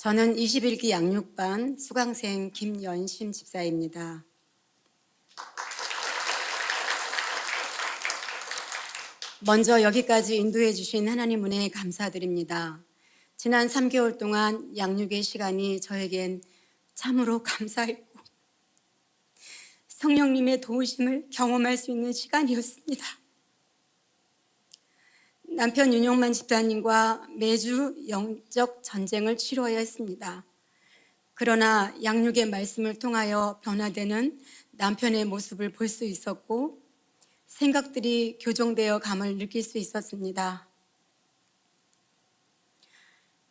저는 21기 양육반 수강생 김연심 집사입니다. 먼저 여기까지 인도해 주신 하나님 은혜에 감사드립니다. 지난 3개월 동안 양육의 시간이 저에겐 참으로 감사했고 성령님의 도우심을 경험할 수 있는 시간이었습니다. 남편 윤용만 집사님과 매주 영적 전쟁을 치러야 했습니다. 그러나 양육의 말씀을 통하여 변화되는 남편의 모습을 볼 수 있었고 생각들이 교정되어 감을 느낄 수 있었습니다.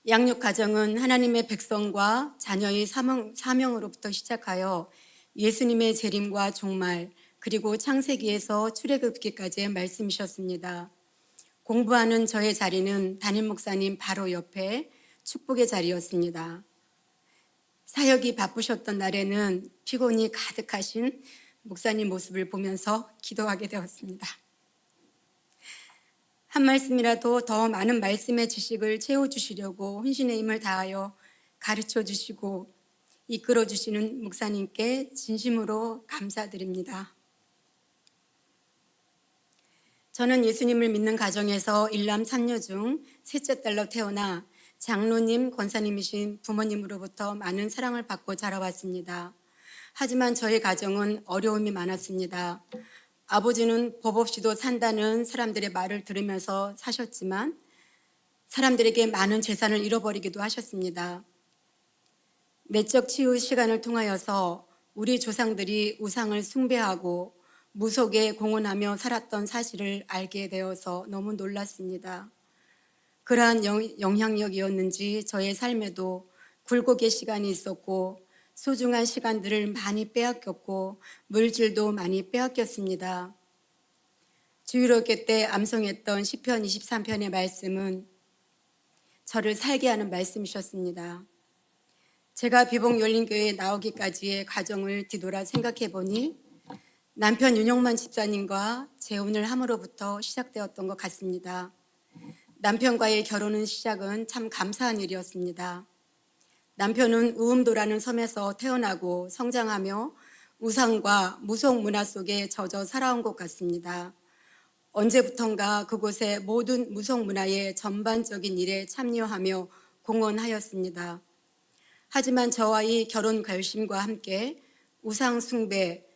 양육 가정은 하나님의 백성과 자녀의 사명, 사명으로부터 시작하여 예수님의 재림과 종말 그리고 창세기에서 출애굽기까지의 말씀이셨습니다. 공부하는 저의 자리는 담임 목사님 바로 옆에 축복의 자리였습니다. 사역이 바쁘셨던 날에는 피곤이 가득하신 목사님 모습을 보면서 기도하게 되었습니다. 한 말씀이라도 더 많은 말씀의 지식을 채워주시려고 혼신의 힘을 다하여 가르쳐 주시고 이끌어 주시는 목사님께 진심으로 감사드립니다. 저는 예수님을 믿는 가정에서 일남 삼녀 중 셋째 딸로 태어나 장로님, 권사님이신 부모님으로부터 많은 사랑을 받고 자라왔습니다. 하지만 저의 가정은 어려움이 많았습니다. 아버지는 법 없이도 산다는 사람들의 말을 들으면서 사셨지만 사람들에게 많은 재산을 잃어버리기도 하셨습니다. 내적 치유 시간을 통하여서 우리 조상들이 우상을 숭배하고 무속에 공헌하며 살았던 사실을 알게 되어서 너무 놀랐습니다. 그러한 영향력이었는지 저의 삶에도 굴곡의 시간이 있었고 소중한 시간들을 많이 빼앗겼고 물질도 많이 빼앗겼습니다. 주일학교 때 암송했던 시편 23편의 말씀은 저를 살게 하는 말씀이셨습니다. 제가 비봉 열린교회에 나오기까지의 과정을 뒤돌아 생각해 보니 남편 윤영만 집사님과 재혼을 함으로부터 시작되었던 것 같습니다. 남편과의 결혼은 시작은 참 감사한 일이었습니다. 남편은 우음도라는 섬에서 태어나고 성장하며 우상과 무속 문화 속에 젖어 살아온 것 같습니다. 언제부턴가 그곳의 모든 무속 문화의 전반적인 일에 참여하며 공헌하였습니다. 하지만 저와의 결혼 결심과 함께 우상 숭배,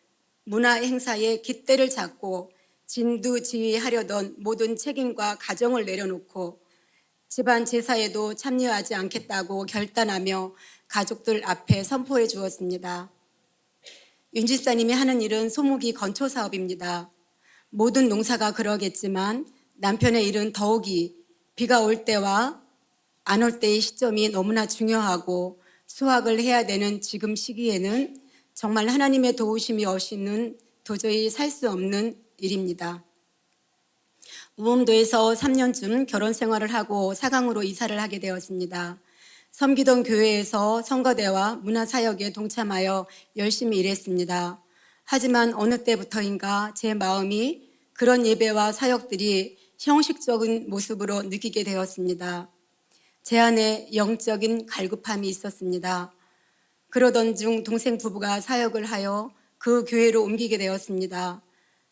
문화 행사에 깃대를 잡고 진두지휘하려던 모든 책임과 가정을 내려놓고 집안 제사에도 참여하지 않겠다고 결단하며 가족들 앞에 선포해 주었습니다. 윤 집사님이 하는 일은 소목이 건초 사업입니다. 모든 농사가 그러겠지만 남편의 일은 더욱이 비가 올 때와 안 올 때의 시점이 너무나 중요하고 수확을 해야 되는 지금 시기에는 정말 하나님의 도우심이 없이는 도저히 살 수 없는 일입니다. 우범도에서 3년쯤 결혼 생활을 하고 사강으로 이사를 하게 되었습니다. 섬기던 교회에서 선거대와 문화사역에 동참하여 열심히 일했습니다. 하지만 어느 때부터인가 제 마음이 그런 예배와 사역들이 형식적인 모습으로 느끼게 되었습니다. 제 안에 영적인 갈급함이 있었습니다. 그러던 중 동생 부부가 사역을 하여 그 교회로 옮기게 되었습니다.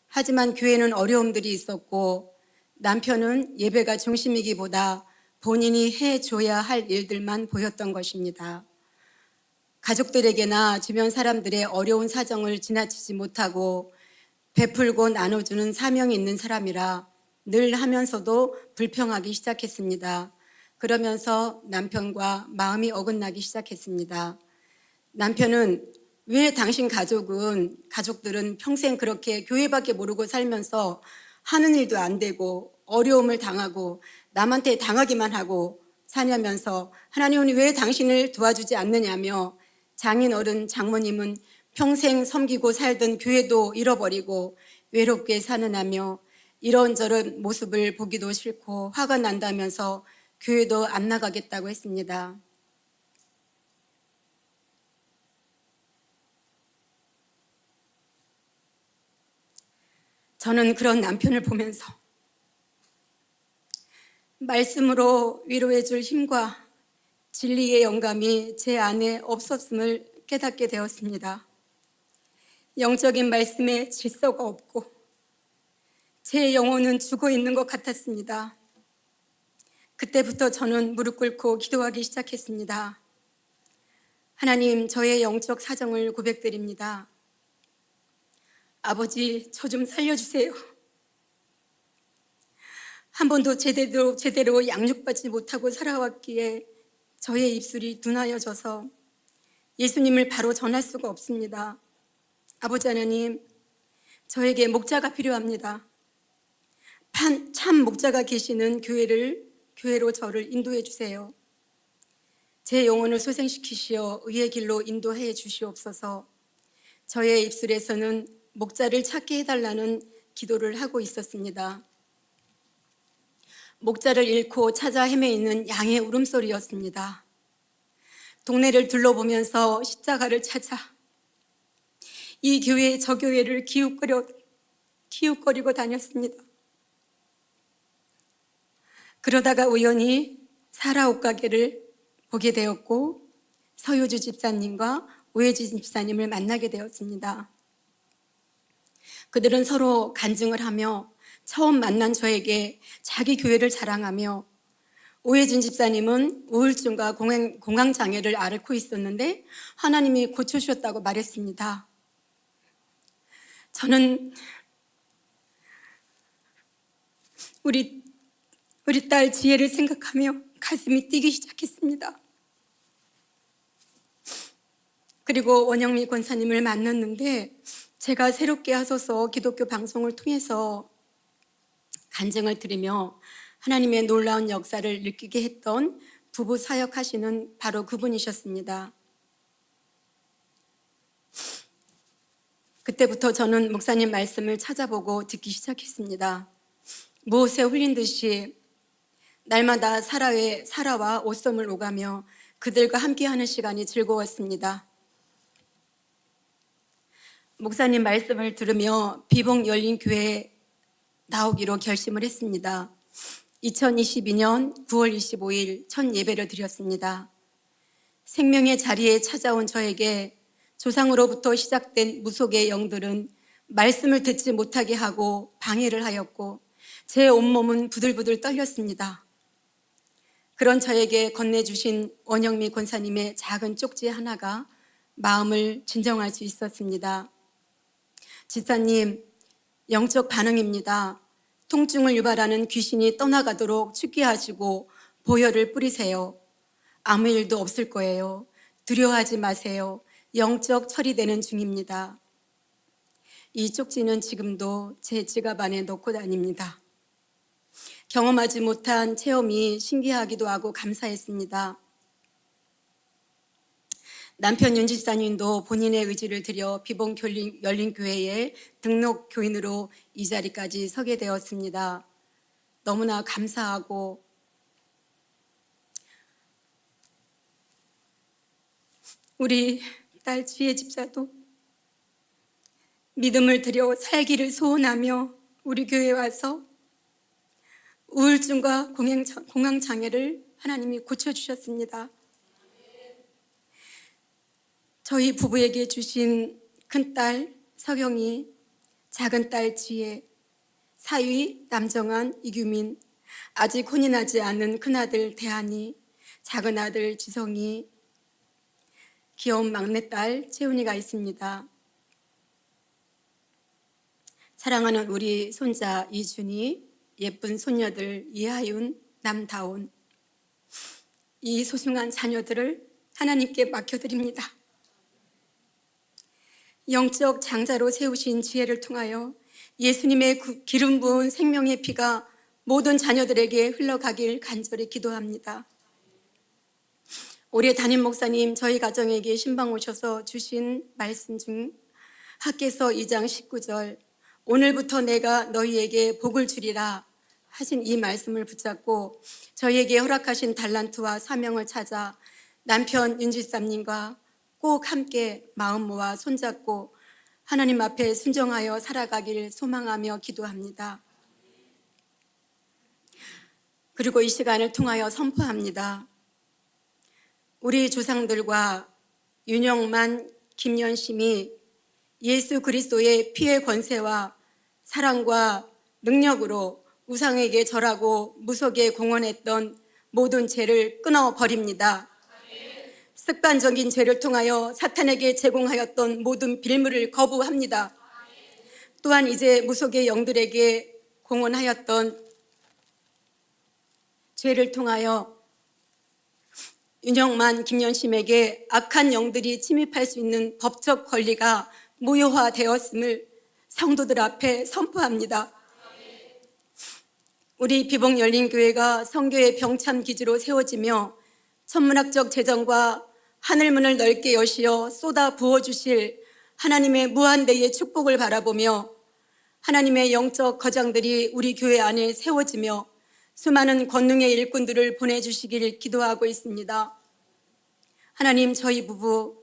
하지만 교회는 어려움들이 있었고 남편은 예배가 중심이기보다 본인이 해줘야 할 일들만 보였던 것입니다. 가족들에게나 주변 사람들의 어려운 사정을 지나치지 못하고 베풀고 나눠주는 사명이 있는 사람이라 늘 하면서도 불평하기 시작했습니다. 그러면서 남편과 마음이 어긋나기 시작했습니다. 남편은 왜 당신 가족은, 가족들은 평생 그렇게 교회밖에 모르고 살면서 하는 일도 안 되고 어려움을 당하고 남한테 당하기만 하고 사냐면서 하나님은 왜 당신을 도와주지 않느냐며 장인 어른 장모님은 평생 섬기고 살던 교회도 잃어버리고 외롭게 사는하며 이런저런 모습을 보기도 싫고 화가 난다면서 교회도 안 나가겠다고 했습니다. 저는 그런 남편을 보면서 말씀으로 위로해 줄 힘과 진리의 영감이 제 안에 없었음을 깨닫게 되었습니다. 영적인 말씀에 질서가 없고 제 영혼은 죽어 있는 것 같았습니다. 그때부터 저는 무릎 꿇고 기도하기 시작했습니다. 하나님, 저의 영적 사정을 고백드립니다. 아버지, 저 좀 살려주세요. 한 번도 제대로, 제대로 양육받지 못하고 살아왔기에 저의 입술이 둔하여져서 예수님을 바로 전할 수가 없습니다. 아버지 하나님, 저에게 목자가 필요합니다. 판- 참 목자가 계시는 교회를, 교회로 저를 인도해 주세요. 제 영혼을 소생시키시어 의의 길로 인도해 주시옵소서. 저의 입술에서는 목자를 찾게 해달라는 기도를 하고 있었습니다. 목자를 잃고 찾아 헤매이는 양의 울음소리였습니다. 동네를 둘러보면서 십자가를 찾아 이 교회 저 교회를 기웃거려 기웃거리고 다녔습니다. 그러다가 우연히 사라 옷가게를 보게 되었고 서효주 집사님과 오해지 집사님을 만나게 되었습니다. 그들은 서로 간증을 하며 처음 만난 저에게 자기 교회를 자랑하며 오해진 집사님은 우울증과 공황, 공황장애를 앓고 있었는데 하나님이 고쳐주셨다고 말했습니다. 저는 우리, 우리 딸 지혜를 생각하며 가슴이 뛰기 시작했습니다. 그리고 원영미 권사님을 만났는데 제가 새롭게 하소서 기독교 방송을 통해서 간증을 드리며 하나님의 놀라운 역사를 느끼게 했던 부부 사역하시는 바로 그분이셨습니다. 그때부터 저는 목사님 말씀을 찾아보고 듣기 시작했습니다. 무엇에 홀린 듯이 날마다 사라와 옷섬을 오가며 그들과 함께하는 시간이 즐거웠습니다. 목사님 말씀을 들으며 비봉 열린 교회에 나오기로 결심을 했습니다. 2022년 9월 25일 첫 예배를 드렸습니다. 생명의 자리에 찾아온 저에게 조상으로부터 시작된 무속의 영들은 말씀을 듣지 못하게 하고 방해를 하였고 제 온몸은 부들부들 떨렸습니다. 그런 저에게 건네주신 원영미 권사님의 작은 쪽지 하나가 마음을 진정할 수 있었습니다. 지사님, 영적 반응입니다. 통증을 유발하는 귀신이 떠나가도록 죽게 하시고 보혈을 뿌리세요. 아무 일도 없을 거예요. 두려워하지 마세요. 영적 처리되는 중입니다. 이 쪽지는 지금도 제 지갑 안에 넣고 다닙니다. 경험하지 못한 체험이 신기하기도 하고 감사했습니다. 남편 윤 집사님도 본인의 의지를 들여 비봉 열린 교회에 등록 교인으로 이 자리까지 서게 되었습니다. 너무나 감사하고 우리 딸 지혜 집사도 믿음을 들여 살기를 소원하며 우리 교회에 와서 우울증과 공황장애를 하나님이 고쳐주셨습니다. 저희 부부에게 주신 큰딸 서경이, 작은 딸 지혜, 사위 남정한 이규민, 아직 혼이 나지 않은 큰아들 대한이, 작은 아들 지성이, 귀여운 막내딸 채훈이가 있습니다. 사랑하는 우리 손자 이준이, 예쁜 손녀들 이하윤, 남다운, 이 소중한 자녀들을 하나님께 맡겨드립니다. 영적 장자로 세우신 지혜를 통하여 예수님의 기름 부은 생명의 피가 모든 자녀들에게 흘러가길 간절히 기도합니다. 올해 담임 목사님 저희 가정에게 신방 오셔서 주신 말씀 중 학계서 2장 19절 오늘부터 내가 너희에게 복을 주리라 하신 이 말씀을 붙잡고 저희에게 허락하신 달란트와 사명을 찾아 남편 윤지삼님과 꼭 함께 마음 모아 손잡고 하나님 앞에 순종하여 살아가길 소망하며 기도합니다. 그리고 이 시간을 통하여 선포합니다. 우리 조상들과 윤영만, 김연심이 예수 그리스도의 피의 권세와 사랑과 능력으로 우상에게 절하고 무속에 공헌했던 모든 죄를 끊어 버립니다. 습관적인 죄를 통하여 사탄에게 제공하였던 모든 빌물을 거부합니다. 또한 이제 무속의 영들에게 공헌하였던 죄를 통하여 윤영만 김연심에게 악한 영들이 침입할 수 있는 법적 권리가 무효화되었음을 성도들 앞에 선포합니다. 우리 비봉 열린 교회가 성교의 병참 기지로 세워지며 천문학적 재정과 하늘 문을 넓게 여시어 쏟아 부어 주실 하나님의 무한대의 축복을 바라보며 하나님의 영적 거장들이 우리 교회 안에 세워지며 수많은 권능의 일꾼들을 보내주시길 기도하고 있습니다. 하나님 저희 부부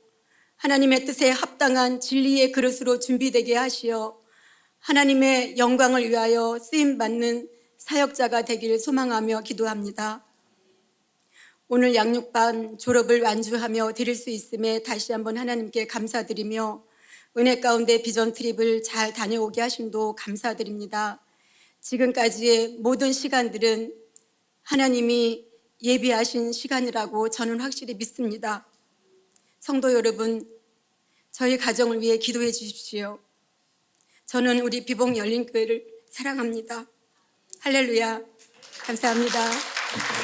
하나님의 뜻에 합당한 진리의 그릇으로 준비되게 하시어 하나님의 영광을 위하여 쓰임 받는 사역자가 되기를 소망하며 기도합니다. 오늘 양육반 졸업을 완주하며 드릴 수 있음에 다시 한번 하나님께 감사드리며 은혜 가운데 비전 트립을 잘 다녀오게 하심도 감사드립니다. 지금까지의 모든 시간들은 하나님이 예비하신 시간이라고 저는 확실히 믿습니다. 성도 여러분, 저희 가정을 위해 기도해 주십시오. 저는 우리 비봉 열린교회를 사랑합니다. 할렐루야. 감사합니다.